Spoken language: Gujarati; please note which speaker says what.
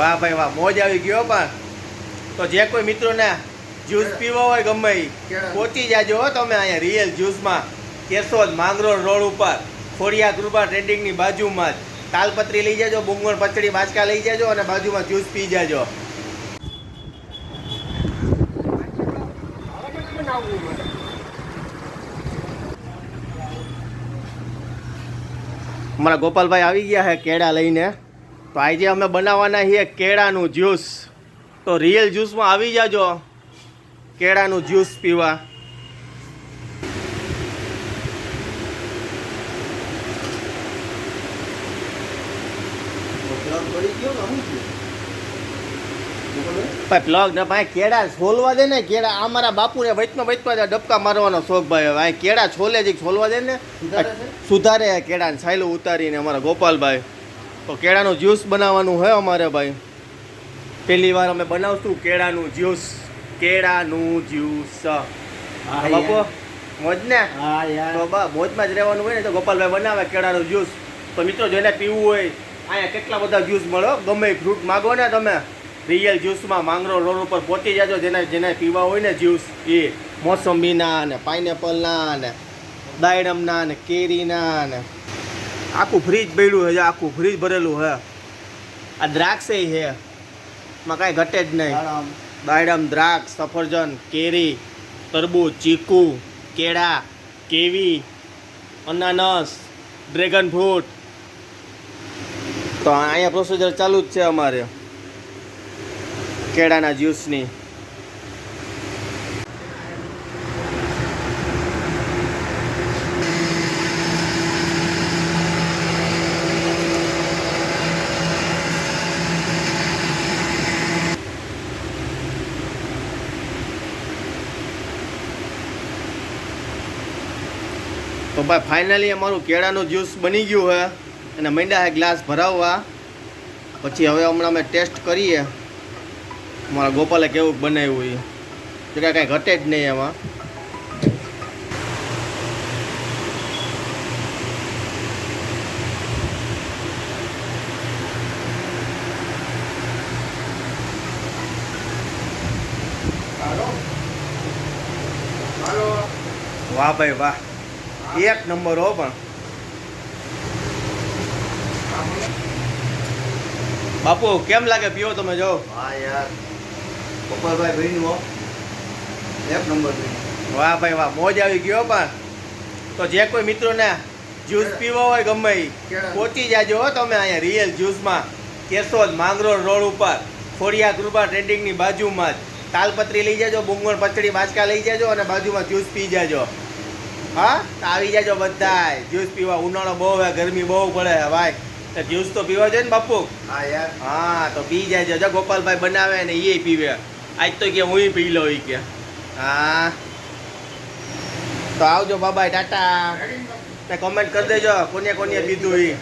Speaker 1: વાહ ભાઈ વાહ મોજ આવી ગયો પણ. તો જે કોઈ મિત્રોને જ્યુસ પીવો હોય ગમે પોચી પહોંચી જાજો હો તમે અહીંયા રિયલ જ્યુસમાં. કેશોદ માંગરોળ રોડ ઉપર ખોડિયા કૃપા ટ્રેડિંગની બાજુમાં જ. તાલપત્રી લઈ જાજો બુંગણ પચડી બાચકા લઈ જાજો અને બાજુમાં જ્યુસ પી જાજો. અમારા ગોપાલભાઈ આવી ગયા છે કેળા લઈને. તો આજે અમે બનાવવાના છીએ કેળાનું જ્યુસ. તો રિયલ જ્યુસમાં આવી જાજો. કેળાનું જ્યુસ પીવા. પ્લગ ને ભાઈ કેળા છોલવા દે ને કેળા આ મારા બાપુને વચમાં વચમાં ડબકા મારવાનો શોખ ભાઈ. આ કેળા છોલે જ છોલવા દે ને. સુધારે કેળા ને સાયલું ઉતારીને અમારા ગોપાલભાઈ. તો કેળાનું જ્યુસ બનાવવાનું હોય અમારે ભાઈ. પહેલી વાર અમે બનાવશું કેળાનું જ્યુસ. કેળાનું જ્યુસ. હા, બાપુ મોજ ને
Speaker 2: હા યાર.
Speaker 1: તો મોજમાં જ રહેવાનું હોય ને તો ગોપાલભાઈ બનાવે કેળાનું જ્યુસ. તો મિત્રો જેને પીવું હોય અહીંયા કેટલા બધા જ્યુસ મળો ગમે ફ્રૂટ માગો ને તમે. રિયલ જ્યુસમાં માંગરો રોડ ઉપર પહોંચી જાજો જેને જેને પીવા હોય ને જ્યુસ. એ મોસંબીના ને પાઇનેપલના ને દાયડમના ને કેરીના ને. આખું ફ્રીજ પડ્યું છે આખું ફ્રીજ ભરેલું છે. આ દ્રાક્ષે છે. એમાં કાંઈ ઘટે જ નહીં.
Speaker 2: દાડમ.
Speaker 1: દ્રાક્ષ સફરજન કેરી તરબૂચ ચીકુ કેળા કેવી અનાનસ ડ્રેગન ફ્રૂટ. તો અહીંયા પ્રોસીજર ચાલુ જ છે અમારે. કેળાના જ્યુસની તો ભાઈ ફાઇનલી અમારું કેળાનું જ્યુસ બની ગયું છે અને મંડ્યા છે ગ્લાસ ભરાવવા. પછી હવે હમણાં અમે ટેસ્ટ કરીએ. મારા ગોપાલે કેવું બનાવ્યું એ તો કે કાંઈ ઘટે જ નહીં એમાં. વાહ ભાઈ વાહ. એક નંબર હો પણ. બાપુ કેમ લાગે? પીવો તમે જો.
Speaker 2: હા યાર. ગોપાલભાઈ ભાઈનું હો. એક નંબર ભાઈ
Speaker 1: વાહ ભાઈ વાહ. મોજ આવી ગયો પણ. તો જે કોઈ મિત્રોને જ્યુસ પીવો હોય ગમે
Speaker 2: કેળા.
Speaker 1: પહોંચી જાજો હો તમે અહીંયા રિયલ જ્યુસમાં. કેશોદ માંગરોળ રોડ ઉપર ખોડિયા કૃપા ટ્રેડિંગની બાજુમાં જ. તાલપત્રી લઈ જાજો બુંગણ પચડી બાચકા લઈ જાજો અને બાજુમાં જ્યુસ પી જાજો. હા? તો આવી જાજો બધા જ્યુસ પીવા ઉનાળો બહુ હોય ગરમી બહુ પડે ભાઈ. તો જ્યુસ તો પીવા જોઈએ ને બાપુ?
Speaker 2: હા યાર.
Speaker 1: હા તો પી જાય જો ગોપાલભાઈ બનાવે ને એ પીવે. આજ તો કે હું પી લઉં કે. હા. તો આવજો બાબા ટાટા. ને કમેન્ટ કરી દેજો કોને કોને પીધું ઈ.